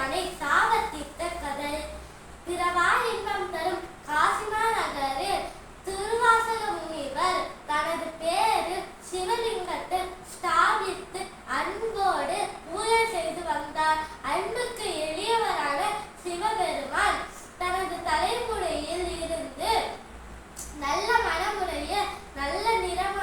யானை சாவத்தித்த கதை. பிறவா இன்பம் தரும் காசிமா நகரில் திருவாசக முனிவர் தனது பேரு சிவலிங்கத்தை ஸ்தாபித்து அன்போடு ஊழல் செய்து வந்தார். அன்புக்கு எளியவரான சிவபெருமான் தனது தலைமுறையில் இருந்து நல்ல மனமுறையில் நல்ல நிறம்